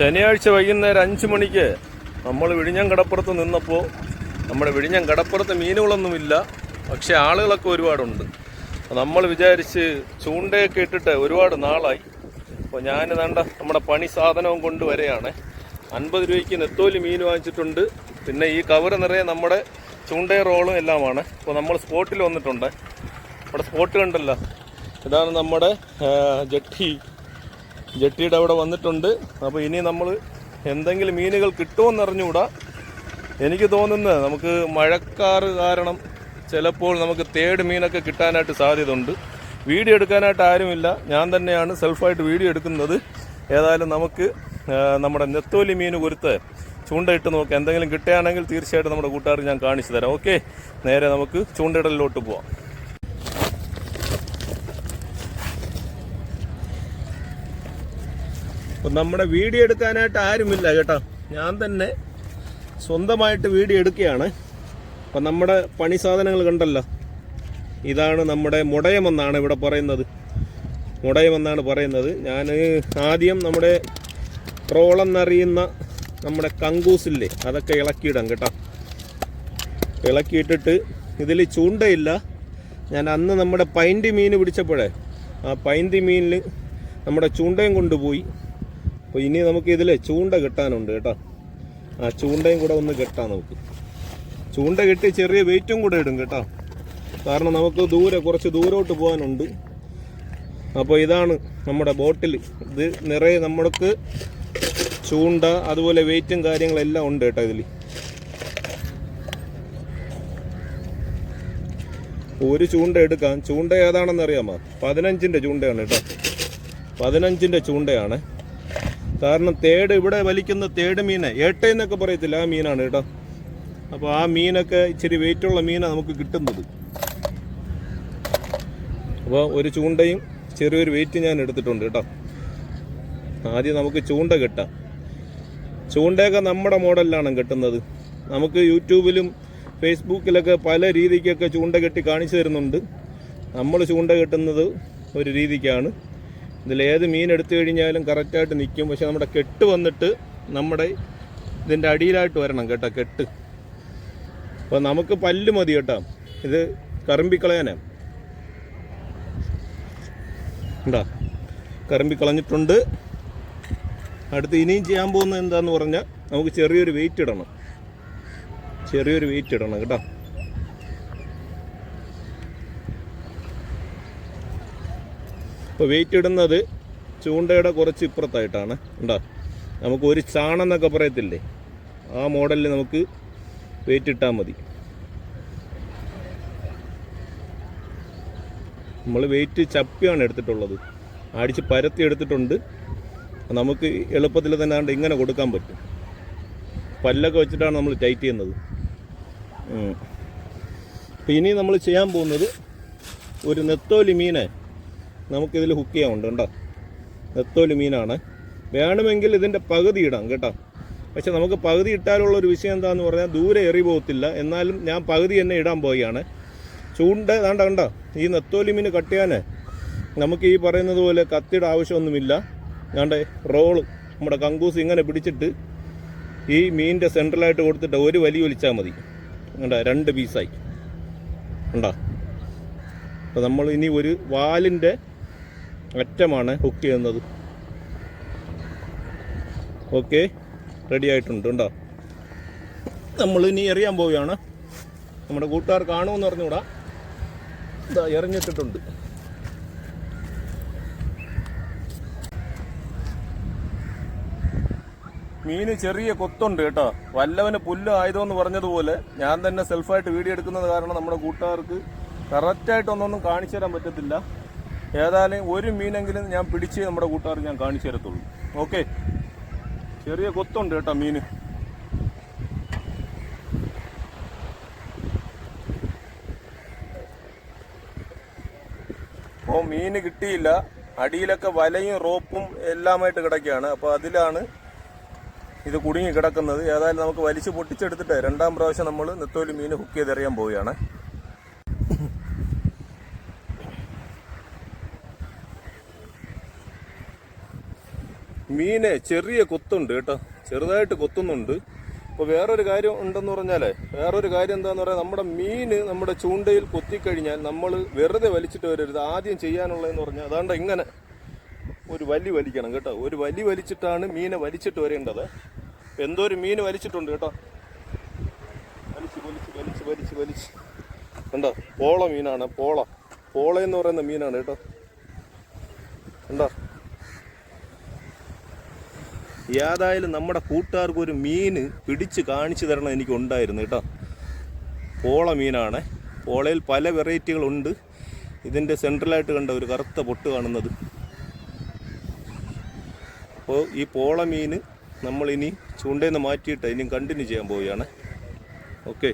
ശനിയാഴ്ച വൈകുന്നേരം അഞ്ച് മണിക്ക് നമ്മൾ വിഴിഞ്ഞം കടപ്പുറത്ത് നിന്നപ്പോൾ നമ്മുടെ വിഴിഞ്ഞം കടപ്പുറത്ത് മീനുകളൊന്നുമില്ല പക്ഷേ ആളുകളൊക്കെ ഒരുപാടുണ്ട്. നമ്മൾ വിചാരിച്ച് ചൂണ്ടയൊക്കെ ഇട്ടിട്ട് ഒരുപാട് നാളായി. അപ്പോൾ ഞാൻ വേണ്ട നമ്മുടെ പണി സാധനവും കൊണ്ടുവരെയാണ് അൻപത് രൂപയ്ക്ക് നെത്തോലി മീൻ വാങ്ങിച്ചിട്ടുണ്ട്. പിന്നെ ഈ കവർ നിറയെ നമ്മുടെ ചൂണ്ടയും റോളും എല്ലാമാണ്. അപ്പോൾ നമ്മൾ സ്പോട്ടിൽ വന്നിട്ടുണ്ട്. നമ്മുടെ സ്പോട്ട് കണ്ടല്ലോ. ഇതാണ് നമ്മുടെ ജട്ടി. ജെട്ടിയുടെ അവിടെ വന്നിട്ടുണ്ട്. അപ്പോൾ ഇനി നമ്മൾ എന്തെങ്കിലും മീനുകൾ കിട്ടുമെന്നറിഞ്ഞുകൂടാ എനിക്ക് തോന്നുന്നത് നമുക്ക് മഴക്കാറ് കാരണം ചിലപ്പോൾ നമുക്ക് തേട് മീനൊക്കെ കിട്ടാനായിട്ട് സാധ്യതയുണ്ട്. വീഡിയോ എടുക്കാനായിട്ട് ആരുമില്ല. ഞാൻ തന്നെയാണ് സെൽഫായിട്ട് വീഡിയോ എടുക്കുന്നത്. ഏതായാലും നമുക്ക് നമ്മുടെ നെത്തോലി മീൻ കുരുത്ത് ചൂണ്ടയിട്ട് നോക്കാം എന്തെങ്കിലും കിട്ടുകയാണെങ്കിൽ തീർച്ചയായിട്ടും നമ്മുടെ കൂട്ടുകാർ ഞാൻ കാണിച്ചു തരാം. ഓക്കെ? നേരെ നമുക്ക് ചൂണ്ടയിടലിലോട്ട് പോവാം. അപ്പം നമ്മുടെ വീഡിയോ എടുക്കാനായിട്ട് ആരുമില്ല കേട്ടോ. ഞാൻ തന്നെ സ്വന്തമായിട്ട് വീഡിയോ എടുക്കുകയാണ്. അപ്പം നമ്മുടെ പണി സാധനങ്ങൾ കണ്ടല്ലോ. ഇതാണ് നമ്മുടെ മുടയമെന്നാണ് ഇവിടെ പറയുന്നത്. മുടയമെന്നാണ് പറയുന്നത്. ഞാൻ ആദ്യം നമ്മുടെ ട്രോളെന്നറിയുന്ന നമ്മുടെ കങ്കൂസില്ലേ അതൊക്കെ ഇളക്കിയിടാം കേട്ടോ. ഇളക്കിയിട്ടിട്ട് ഇതിൽ ചൂണ്ടയില്ല. ഞാൻ അന്ന് നമ്മുടെ പൈന്റ് മീൻ പിടിച്ചപ്പോഴേ ആ പൈന്റ് മീനിൽ നമ്മുടെ ചൂണ്ടയും കൊണ്ടുപോയി. അപ്പോൾ ഇനി നമുക്ക് ഇതിൽ ചൂണ്ട കെട്ടാനുണ്ട് കേട്ടോ. ആ ചൂണ്ടയും കൂടെ ഒന്ന് കെട്ടാം നമുക്ക്. ചൂണ്ട കെട്ടി ചെറിയ വെയിറ്റും കൂടെ ഇടും കേട്ടോ. കാരണം നമുക്ക് ദൂരെ കുറച്ച് ദൂരോട്ട് പോകാനുണ്ട്. അപ്പോൾ ഇതാണ് നമ്മുടെ ബോട്ടിൽ. ഇത് നിറയെ നമ്മൾക്ക് ചൂണ്ട അതുപോലെ വെയിറ്റും കാര്യങ്ങളെല്ലാം ഉണ്ട് കേട്ടോ ഇതിൽ ഒരു ചൂണ്ട എടുക്കാം. ചൂണ്ട ഏതാണെന്ന് അറിയാമോ പതിനഞ്ചിന്റെ ചൂണ്ടയാണ് കേട്ടോ. പതിനഞ്ചിന്റെ ചൂണ്ടയാണ്. കാരണം തേട് ഇവിടെ വലിക്കുന്ന തേട് മീനെ ഏട്ടയെന്നൊക്കെ പറയത്തില്ല ആ മീനാണ് കേട്ടോ. അപ്പോൾ ആ മീനൊക്കെ ഇച്ചിരി വെയിറ്റുള്ള മീനാണ് നമുക്ക് കിട്ടുന്നത്. അപ്പോൾ ഒരു ചൂണ്ടയും ചെറിയൊരു വെയിറ്റ് ഞാൻ എടുത്തിട്ടുണ്ട് കേട്ടോ. ആദ്യം നമുക്ക് ചൂണ്ട കിട്ടാം. ചൂണ്ടയൊക്കെ നമ്മുടെ മോഡലിലാണ് കിട്ടുന്നത്. നമുക്ക് യൂട്യൂബിലും ഫേസ്ബുക്കിലൊക്കെ പല രീതിക്കൊക്കെ ചൂണ്ട കെട്ടി കാണിച്ചു തരുന്നുണ്ട്. നമ്മൾ ചൂണ്ട കെട്ടുന്നത് ഒരു രീതിക്കാണ്. ഇതിൽ ഏത് മീൻ എടുത്തു കഴിഞ്ഞാലും കറക്റ്റായിട്ട് നിൽക്കും. പക്ഷെ നമ്മുടെ കെട്ട് വന്നിട്ട് നമ്മുടെ ഇതിന്റെ അടിയിലായിട്ട് വരണം കേട്ടോ കെട്ട്. അപ്പോൾ നമുക്ക് പല്ല് മതി കേട്ടോ. ഇത് കറമ്പിക്കളയാനേ. ഉണ്ടാ കറമ്പി കളഞ്ഞിട്ടുണ്ട് അടുത്ത് ഇനിയും ചെയ്യാൻ പോകുന്നത് എന്താണെന്ന് പറഞ്ഞാൽ നമുക്ക് ചെറിയൊരു വെയിറ്റ് ഇടണം. ചെറിയൊരു വെയിറ്റ് ഇടണം കേട്ടോ. ഇപ്പോൾ വെയിറ്റ് ഇടുന്നത് ചൂണ്ടയുടെ കുറച്ച് ഇപ്പുറത്തായിട്ടാണ്. ഉണ്ടോ നമുക്ക് ഒരു ചാണെന്നൊക്കെ പറയത്തില്ലേ? ആ മോഡലിൽ നമുക്ക് വെയിറ്റ് ഇട്ടാൽ മതി. നമ്മൾ വെയിറ്റ് ചപ്പിയാണ് എടുത്തിട്ടുള്ളത്. അടിച്ച് പരത്തി എടുത്തിട്ടുണ്ട്. നമുക്ക് എളുപ്പത്തിൽ തന്നെ ആണ്ട് ഇങ്ങനെ കൊടുക്കാൻ പറ്റും. പല്ലൊക്കെ വെച്ചിട്ടാണ് നമ്മൾ ടൈറ്റ് ചെയ്യുന്നത്. ഇനി നമ്മൾ ചെയ്യാൻ പോകുന്നത് ഒരു നെത്തോലി മീനെ നമുക്കിതിൽ ഹുക്ക് ചെയ്യാനുണ്ട് കേട്ടോ നെത്തോലി മീനാണ്. വേണമെങ്കിൽ ഇതിന്റെ പകുതി ഇടാം കേട്ടോ. പക്ഷെ നമുക്ക് പകുതി ഇട്ടാലുള്ള ഒരു വിഷയം എന്താണെന്ന് പറഞ്ഞാൽ ദൂരെ എറി പോകത്തില്ല. എന്നാലും ഞാൻ പകുതി തന്നെ ഇടാൻ പോവുകയാണ്. ചൂണ്ട വേണ്ട കണ്ട? ഈ നെത്തോലി മീൻ കട്ട് ചെയ്യാൻ നമുക്ക് ഈ പറയുന്നത് പോലെ കത്തിയുടെ ആവശ്യമൊന്നുമില്ല. വേണ്ട റോൾ നമ്മുടെ കങ്കൂസ് ഇങ്ങനെ പിടിച്ചിട്ട് ഈ മീനിന്റെ സെൻട്രലായിട്ട് കൊടുത്തിട്ട് ഒരു വലി ഒലിച്ചാൽ മതി. കണ്ട? രണ്ട് പീസായി ഉണ്ടോ അപ്പോൾ നമ്മൾ ഇനി ഒരു വാലിന്റെ അറ്റമാണ് ഹുക്ക് ചെയ്യുന്നത്. ഓക്കെ റെഡി ആയിട്ടുണ്ട് ഉണ്ടോ നമ്മൾ ഇനി എറിയാൻ പോവുകയാണ്. നമ്മുടെ കൂട്ടുകാർ കാണുമെന്ന് പറഞ്ഞുകൂടാ ഇതാ എറിഞ്ഞിട്ടിട്ടുണ്ട്. മീന് ചെറിയ കൊത്തുണ്ട് കേട്ടോ. വല്ലവന് പുല്ല് ആയതോ എന്ന് പറഞ്ഞതുപോലെ ഞാൻ തന്നെ സെൽഫായിട്ട് വീഡിയോ എടുക്കുന്നത് കാരണം നമ്മുടെ കൂട്ടുകാർക്ക് കറക്റ്റായിട്ടൊന്നൊന്നും കാണിച്ചു തരാൻ പറ്റത്തില്ല. ഏതായാലും ഒരു മീനെങ്കിലും ഞാൻ പിടിച്ച് നമ്മുടെ കൂട്ടുകാർക്ക് ഞാൻ കാണിച്ചു തരത്തുള്ളൂ. ഓക്കെ? ചെറിയ കൊത്തുണ്ട് കേട്ടോ മീന്. അപ്പോൾ മീന് കിട്ടിയില്ല. അടിയിലൊക്കെ വലയും റോപ്പും എല്ലാമായിട്ട് കിടക്കുകയാണ്. അപ്പോൾ അതിലാണ് ഇത് കുടുങ്ങി കിടക്കുന്നത്. ഏതായാലും നമുക്ക് വലിച്ചു പൊട്ടിച്ചെടുത്തിട്ട് രണ്ടാം പ്രാവശ്യം നമ്മൾ നെത്തോലി മീൻ ഹുക്ക് ചെയ്തെറിയാൻ പോവുകയാണ്. മീനെ ചെറിയ കൊത്തുണ്ട് കേട്ടോ. ചെറുതായിട്ട് കൊത്തുന്നുണ്ട്. അപ്പോൾ വേറൊരു കാര്യം ഉണ്ടെന്ന് പറഞ്ഞാലേ വേറൊരു കാര്യം എന്താണെന്ന് പറയാൻ നമ്മുടെ മീൻ നമ്മുടെ ചൂണ്ടയിൽ കൊത്തിക്കഴിഞ്ഞാൽ നമ്മൾ വെറുതെ വലിച്ചിട്ട് വരരുത്. ആദ്യം ചെയ്യാനുള്ളതെന്ന് പറഞ്ഞാൽ അതാണ്ട് ഇങ്ങനെ ഒരു വലി വലിക്കണം കേട്ടോ. ഒരു വലി വലിച്ചിട്ടാണ് മീനെ വലിച്ചിട്ട് വരേണ്ടത്. എന്തോ ഒരു മീൻ വലിച്ചിട്ടുണ്ട് കേട്ടോ. വലിച്ച് വലിച്ച് വലിച്ച് വലിച്ച് വലിച്ച്. കണ്ടോ? പോള മീനാണ്. പോള. പോള എന്ന് പറയുന്ന മീനാണ് കേട്ടോ. കണ്ടോ? ഏതായാലും നമ്മുടെ കൂട്ടുകാർക്ക് ഒരു മീൻ പിടിച്ച് കാണിച്ചു തരണം എനിക്ക് ഉണ്ടായിരുന്നു കേട്ടോ. പോള മീനാണ്. പോളയിൽ പല വെറൈറ്റികളുണ്ട് ഇതിന്റെ സെൻട്രലായിട്ട് കണ്ട ഒരു കറുത്ത പൊട്ട് കാണുന്നത്. അപ്പോൾ ഈ പോള മീൻ നമ്മളിനി ചൂണ്ടയിൽ നിന്ന് മാറ്റിയിട്ട് ഇനിയും കണ്ടിന്യൂ ചെയ്യാൻ പോവുകയാണ്. ഓക്കെ